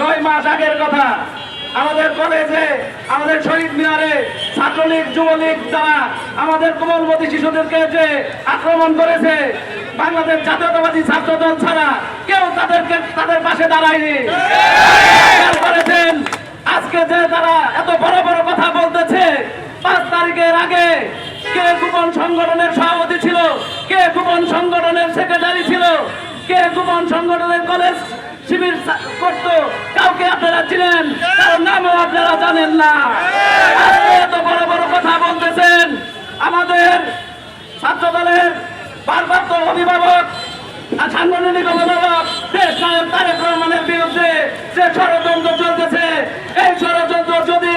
নয় মাস আগের কথা। আমাদের কলেজে, আমাদের শহীদ মিনারে ছাত্রলীগ, যুবলীগ দ্বারা আমাদের কোমলমতি শিশুদেরকে যে আক্রমণ করেছে বাংলাদেশ জাতীয়তাবাদী ছাত্র দল ছাড়া কেউ তাদেরকে তাদের পাশে দাঁড়ায়নি। আজকে যে তারা এত বড় বড় কথা বলতেছে, পাঁচ তারিখের আগে কে গোপন সংগঠনের সভাপতি ছিল, কে গোপন সংগঠনের সেক্রেটারি ছিল, কে গোপন সংগঠনের কলেজ শিবির করতো, কাউকে আপনারা ছিলেন তার নামও আপনারা জানেন না। এত বড় বড় কথা বলতেছেন আমাদের ছাত্র দলের ভারপ্রাপ্ত অভিভাবক সাংগঠনিক অভিভাবক, দেশ নায়ক তারেক রহমানের বিরুদ্ধে যে ষড়যন্ত্র চলতেছে, এই ষড়যন্ত্র যদি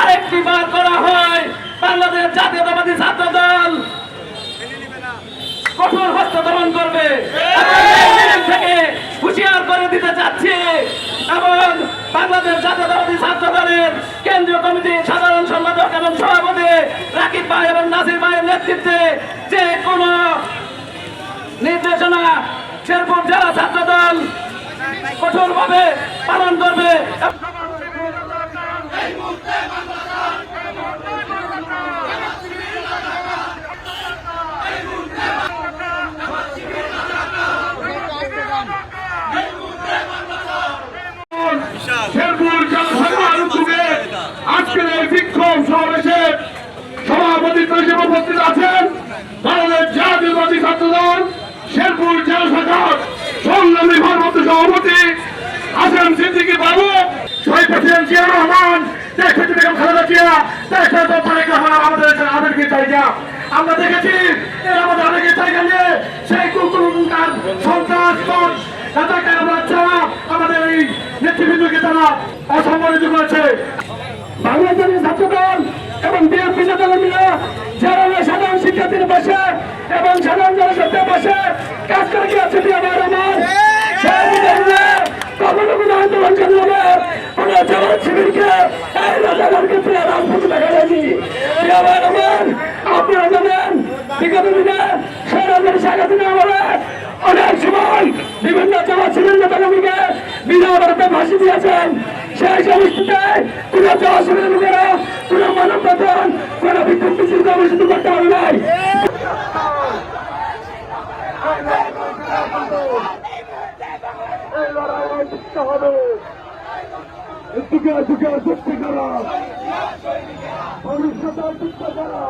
আরেকটি বার করা হয়, বাংলাদেশ জাতীয়তাবাদী ছাত্র দল কঠোর হস্তদমন করবে। আমরা এই মিছিল থেকে হুঁশিয়ার করে দিতে চাচ্ছি, এবং বাংলাদেশ জাতীয়তাবাদী ছাত্র দলের কেন্দ্রীয় কমিটির সাধারণ সম্পাদক এবং সভাপতি রাকিব ভাই এবং নাসির ভাইয়ের নেতৃত্বে যে কোনো নির্দেশনা শেরপুর জেলা ছাত্র দল কঠোরভাবে পালন করবে। উপস্থিত আছেন বাংলাদেশ জাতীয়বাদী ছাত্র দল শেরপুর জেলা শাখার সংগ্রামী ভারপ্রাপ্ত সভাপতি হাসান সিদ্দিকী বাবু, শহীদ প্রেসিডেন্ট জিয়া রহমান দেখেছি বেগম খালেদা জিয়া দেখে তো তারেক রহমান, আমাদের আবেগকে জায়গা আমরা দেখেছি আমাদের আবেগের জায়গা নিয়ে সেই কুকুরকার সন্ত্রাস নেতাকার বাচ্চা আমাদের এই নেতৃবৃন্দকে তারা অসম্মানিত করেছে। বাংলাদেশের ছাত্রদল এবং বিএনপি নেতারা মিলে যারা সাধারণ শিক্ষার্থীর পাশে এবং সাধারণ জনশক্তির পাশে কাজ করে গিয়েছে আমার আমার কখনো কোনো আন্দোলন করলে কোনো জবাব শিবিরকে এই রাজাগারকে প্রিয় রাজপথে দেখা আমার আমার আপনারা দিনে সৈরাজের স্বাগত আমলে অনেক সময় বিভিন্ন জবাব শিবির নেতাকর্মীকে বিনা ভারতে ফাঁসি দিয়েছেন সেই সমস্যাতে কোন জবাব শিবিরের লোকেরা কোন মানব বেতন কোন বিক্ষোভ মিছিল কর্মসূচি করতে পারে নাই যুগে যুগে যুক্তি করা ভবিষ্যতে যুক্ত করা